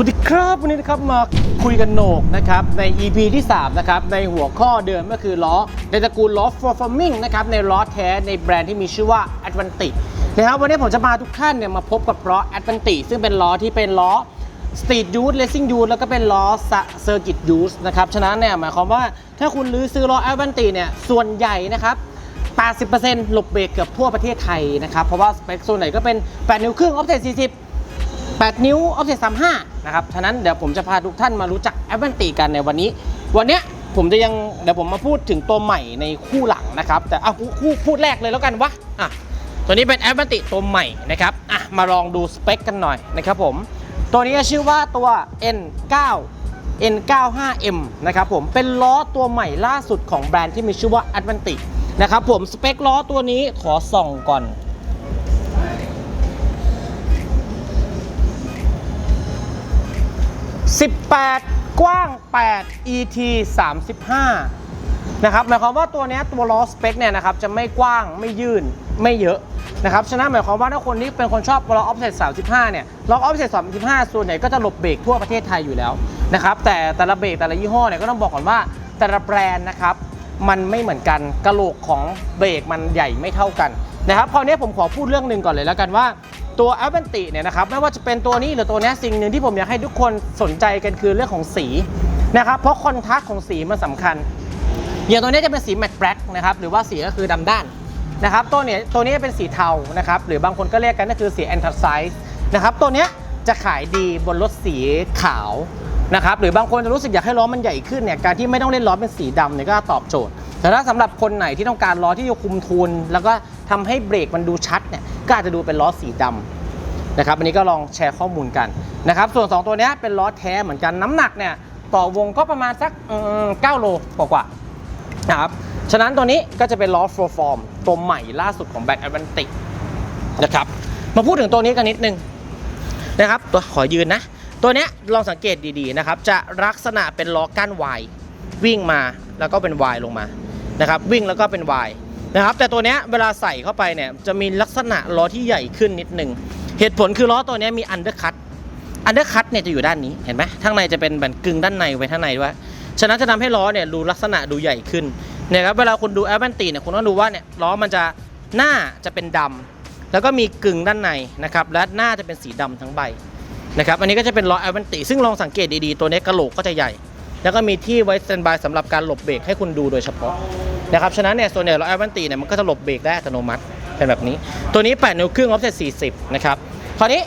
วัสดีครับ วันนี้นะครับมาคุยกันโหนกนะครับใน EP ที่ 3 นะครับ ในหัวข้อเดิมก็คือล้อ ในตระกูลล้อ performing นะครับ ในล้อแท้ในแบรนด์ที่มีชื่อว่า Advantic นะครับวันนี้ผมจะพาทุกท่านเนี่ยมาพบกับล้อ Advantic ซึ่งเป็นล้อที่เป็นล้อ Street Use Racing Use แล้วก็เป็นล้อ Circuit Use นะครับ ฉะนั้นเนี่ยหมายความว่าถ้าคุณรื้อซื้อล้อ Advantic เนี่ยส่วนใหญ่นะครับ80%หลบเบรกเกือบทั่วประเทศไทยนะครับ เพราะว่าสเปคส่วนไหนก็เป็น 8 นิ้วครึ่งออฟเซต40 8 นิ้วออฟเซต35 นะครับ ฉะนั้นเดี๋ยวผมจะพาทุกท่านมารู้จักแอ v เ n นตีกันในวันนี้ วันเนี้ยผมจะยังเดี๋ยวผมมาพูดถึงตัวใหม่ในคู่หลังนะครับ แต่เอาคู่พูดแรกเลยแล้วกันวะอะตัวนี้เป็นแอ v เ n นติตัวใหม่นะครับอะมาลองดูสเปคกันหน่อยนะครับผม ตัวนี้ชื่อว่าตัว N9 N95M นะครับผมเป็นล้อตัวใหม่ล่าสุดของแบรนด์ที่มีชื่อว่า Advantic นะครับผมสเปคล้อตัวนี้ขอส่องก่อน 18 กว้าง 8 ET 35 นะครับ หมายความว่าตัวนี้ตัวล้อสเปคเนี่ยนะครับจะไม่กว้างไม่ยื่นไม่เยอะนะครับฉะนั้นหมายความว่าถ้าคนที่เป็นคนชอบล้อออฟเซต35 เนี่ยล้อออฟเซต35 ส่วนใหญ่ก็จะหลบเบรกทั่วประเทศไทยอยู่แล้วนะครับแต่แต่ละเบรกแต่ละยี่ห้อเนี่ยก็ต้องบอกก่อนว่าแต่ละแบรนด์นะครับมันไม่เหมือนกันกระโหลกของเบรกมันใหญ่ไม่เท่ากันนะครับคราวนี้ผมขอพูดเรื่องหนึ่งก่อนเลยแล้วกันว่า ตัว a v a n t i เนี่ยนะครับไม่ว่าจะเป็นตัวนี้หรือตัวนี้สิ่งหนึ่งที่ผมอยากให้ทุกคนสนใจกันคือเรื่องของสีนะครับเพราะคอนทราสต์ของสีมันสำคัญ อย่างตัวนี้จะเป็นสีแมตต์แบล็กนะครับหรือว่าสีก็คือดำด้านนะครับตัวเนี้ยตัวนี้เป็นสีเทานะครับหรือบางคนก็เรียกกันก็คือสีแอนทราไซส์นะครับตัวเนี้ยจะขายดีบนรถสีขาวนะครับหรือบางคนจะรู้สึกอยากให้ล้อมันใหญ่ขึ้นเนี่ยการที่ไม่ต้องเล่นล้อเป็นสีดำเนี่ยก็ตอบโจทย์ แต่ถ้าสำหรับคนไหนที่ต้องการล้อที่จะคุมทุน แล้วก็ ทำให้เบรกมันดูชัดเนี่ยก็อาจจะดูเป็นล้อสีดำนะครับอันนี้ก็ลองแชร์ข้อมูลกันนะครับ ส่วน 2 ตัวนี้เป็นล้อแท้เหมือนกันน้ำหนักเนี่ยต่อวงก็ประมาณสักเอิ่ม9โลกว่าๆนะครับฉะนั้นตัวนี้ก็จะเป็นล้อ Flow Form ตัวใหม่ล่าสุดของแบ d แอ v นติกนะครับมาพูดถึงตัวนี้กันนิดนึงนะครับตัวขอยืนนะ ตัวนี้ลองสังเกตดีๆนะครับจะลักษณะเป็นล้อก้านวายวิ่งมาแล้วก็เป็นวายลงมานะครับวิ่งแล้วก็เป็นวาย นะครับแต่ตัวเนี้ยเวลาใส่เข้าไปเนี่ยจะมีลักษณะล้อที่ใหญ่ขึ้นนิดนึงเหตุผลคือล้อตัวนี้มีอันเดอร์คัตอันเดอร์คัตเนี่ยจะอยู่ด้านนี้เห็นไหมข้างในจะเป็นแบบกึ่งด้านในไว้ข้างในด้วยฉะนั้นจะทำให้ล้อเนี่ยดูลักษณะดูใหญ่ขึ้นเนี่ยครับเวลาคุณดูแอ v วนตีเนี่ยคุณต้องดูว่าเนี่ยล้อมันจะหน้าจะเป็นดำแล้วก็มีกึ่งด้านในนะครับและหน้าจะเป็นสีดำทั้งใบนะครับอันนี้ก็จะเป็นล้อแอ v วนตีซึ่งลองสังเกตดีๆตัวนี้กระโหลกก็จะใหญ่ แล้วก็มีที่ไว้สแตนบายสำหรับการหลบเบรกให้คุณดูโดยเฉพาะ นะครับ ฉะนั้นเนี่ยส่วนใหญ่ล้อแอ v วนตีเนี่ยมันก็จะหลบเบรกได้อัตโนมัติเป็นแบบนี้ ตัวนี้ 8 นิ้วครึ่งออฟเซ็ต40 นะครับ คราวนี้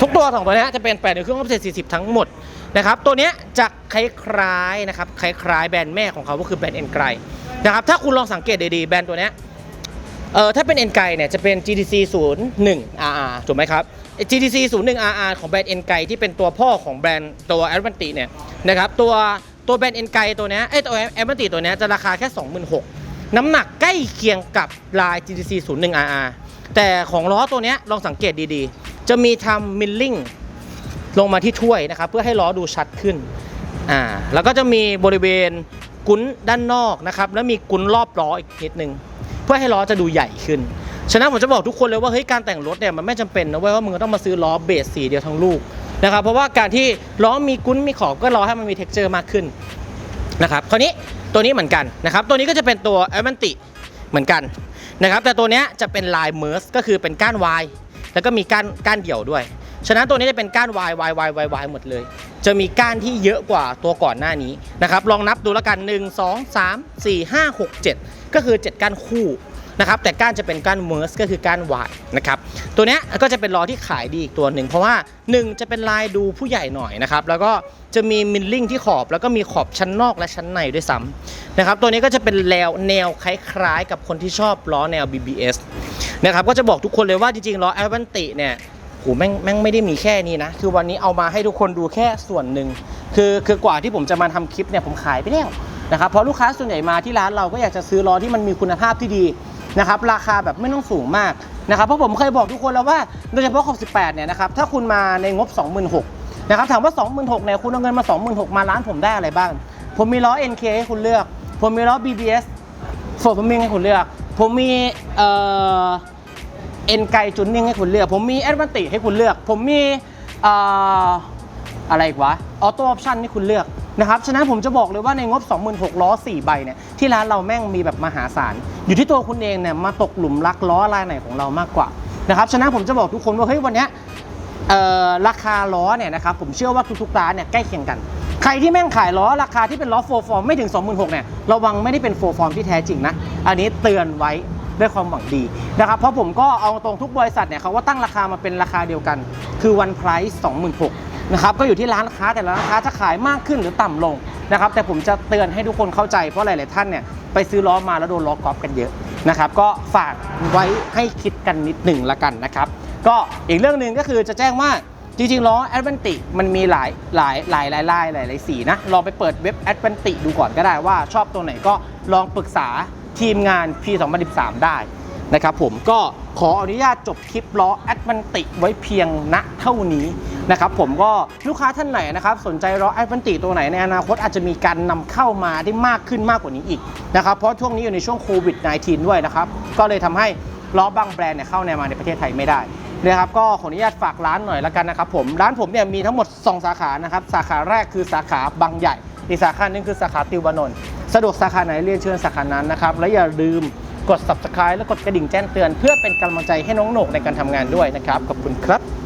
ทุกตัวสองตัวนี้จะเป็น 8 นิ้วครึ่งออฟเซ็ต40 ทั้งหมดนะครับ ตัวนี้จะคล้ายๆนะครับคล้ายๆแบรนด์แม่ของเขาก็คือแบรนด์เอ็นไกรนะครับ ถ้าคุณลองสังเกตดีๆแบรนด์ตัวนี้เออถ้าเป็นเอ็นไกเนี่ยจะเป็น GTC 01 RR ถูกไหมครับ GTC 01 RR ของแบรนด์เอ็นไกที่เป็นตัวพ่อของแบรนด์ตัว a d v a n t i เนี่ยนะครับตัวตัวแบรนด์เอ็นไกตัวเนี้ยเอ้ตัว a d v a n t i ตัวเนี้ยจะราคาแค่ 26,000 น้ำหนักใกล้เคียงกับลาย GTC 01 RR แต่ของล้อตัวนี้ลองสังเกตดีๆ จะมีทำมิลลิ่งลงมาที่ถ้วยนะครับ เพื่อให้ล้อดูชัดขึ้นอ่าแล้วก็จะมีบริเวณกุ้นด้านนอกนะครับ แล้วมีกุ้นรอบล้ออีกนิดนึง เพื่อให้ล้อจะดูใหญ่ขึ้น ฉะนั้นผมจะบอกทุกคนเลยว่าเฮ้ยการแต่งรถเนี่ยมันไม่จำเป็นนะเว้ยว่ามึงต้องมาซื้อล้อเบสสีเดียวทั้งลูกนะครับเพราะว่าการที่ล้อมีกุ้นมีขอบก็ล้อให้มันมีเท็กเจอร์มากขึ้นนะครับคราวนี้ ตัวนี้เหมือนกันนะครับ ตัวนี้ก็จะเป็นตัว a อ v a n t i เหมือนกันนะครับ แต่ตัวนี้จะเป็นลายเมอร์สก็คือเป็นก้านวายแล้วก็มีก้านก้านเดี่ยวด้วย ฉะนั้นตัวนี้จะเป็นก้านวายวายวายวายวายหมดเลย จะมีก้านที่เยอะกว่าตัวก่อนหน้านี้นะครับ ลองนับดูแล้วกัน 1 2 3 4 5 6 7 ก็คือ 7 ก้านคู่นะครับ แต่ก้านจะเป็นก้านเมอร์สก็คือก้านวายนะครับ ตัวเนี้ยก็จะเป็นล้อที่ขายดีอีกตัวหนึ่งเพราะว่า 1 จะเป็นลายดูผู้ใหญ่หน่อยนะครับแล้วก็จะมีมิลลิ่งที่ขอบแล้วก็มีขอบชั้นนอกและชั้นในด้วยซ้ำนะครับตัวนี้ก็จะเป็นแนวแนวคล้ายๆ กับคนที่ชอบล้อแนว BBS นะครับก็จะบอกทุกคนเลยว่าจริงๆล้อ a v a n t i เนี่ยโหแม่งแม่งไม่ได้มีแค่นี้นะ คือวันนี้เอามาให้ทุกคนดูแค่ส่วนหนึ่งคือคือกว่าที่ผมจะมาทำคลิปเนี่ยผมขายไปแล้วนะครับเพราะลูกค้าส่วนใหญ่มาที่ร้านเราก็อยากจะซื้อล้อที่มันมีคุณภาพที่ดี นะครับราคาแบบไม่ต้องสูงมากนะครับเพราะผมเคยบอกทุกคนแล้วว่าโดยเฉพาะขอบ18เนี่ยนะครับถ้าคุณมาในงบ 26,000นะครับถามว่า 26,000เนี่ยคุณเอาเงินมา 26,000 มาร้านผมได้อะไรบ้าง ผมมีล้อ NK ให้คุณเลือก ผมมีล้อ BBS โฟร์มิงให้คุณเลือก ผมมีเอ่อเอ็นไกจุนนิ่งให้คุณเลือก ผมมีแอดวันติให้คุณเลือก ผมมีเอ่ออะไรอีกวะออโต้ออปชันนี่คุณเลือก นะครับฉะนั้นผมจะบอกเลยว่าในงบ 26,000ล้อ4ใบเนี่ยที่ร้านเราแม่งมีแบบมหาศาล อยู่ที่ตัวคุณเองเนี่ยมาตกหลุมรักล้อลายไหนของเรามากกว่านะครับฉะนั้นผมจะบอกทุกคนว่าเฮ้ยวันนี้ราคาล้อเนี่ยนะครับผมเชื่อว่าทุกๆร้านเนี่ยใกล้เคียงกันใครที่แม่งขายล้อราคาที่เป็นล้อโฟร์ฟอร์มไม่ถึง 26,000เนี่ยระวังไม่ได้เป็นโฟร์ฟอร์มที่แท้จริงนะ อันนี้เตือนไว้ด้วยความหวังดีนะครับเพราะผมก็เอาตรงทุกบริษัทเนี่ยเขาว่าตั้งราคามาเป็นราคาเดียวกัน คือวันไพรส์26,000 นะครับก็อยู่ที่ร้านค้าแต่ละร้านค้าจะขายมากขึ้นหรือต่ำลงนะครับแต่ผมจะเตือนให้ทุกคนเข้าใจเพราะหลาย ๆ ท่านเนี่ยไปซื้อล้อมาแล้วโดนล้อกอล์ฟกันเยอะนะครับก็ฝากไว้ให้คิดกันนิดหนึ่งละกันนะครับก็อีกเรื่องหนึ่งก็คือจะแจ้งว่าจริงๆล้อ a d v a n t i มันมีหลายหลายหลายหลายลายหลายหลายสีนะลองไปเปิดเว็บ a d v a n t i ดูก่อนก็ได้ว่าชอบตัวไหนก็ลองปรึกษาทีมงาน P 2013ได้ นะครับผมก็ขออนุญาตจบคลิปล้อ a d v a n t i ไว้เพียงณเท่านี้นะครับผมก็ลูกค้าท่านไหนนะครับสนใจล้อ a d v a n t i ตัวไหนในอนาคตอาจจะมีการนำเข้ามาได้มากขึ้นมากกว่านี้อีกนะครับเพราะช่วงนี้อยู่ในช่วงโควิด -19 ด้วยนะครับก็เลยทำให้ล้อบางแบรนด์เนี่ยเข้าในมาในประเทศไทยไม่ได้นะครับก็ขออนุญาตฝากร้านหน่อยละกันนะครับผมร้านผมเนี่ยมีทั้งหมด 2 สาขานะครับสาขาแรกคือสาขาบางใหญ่อีกสาขาหนึ่งคือสาขาติวบานนท์สะดวกสาขาไหนเรียนเชิญสาขานั้นนะครับและอย่าลืม กด subscribe และกดกระดิ่งแจ้งเตือน เพื่อเป็นกำลังใจให้น้องโหนกในการทำงานด้วยนะครับ ขอบคุณครับ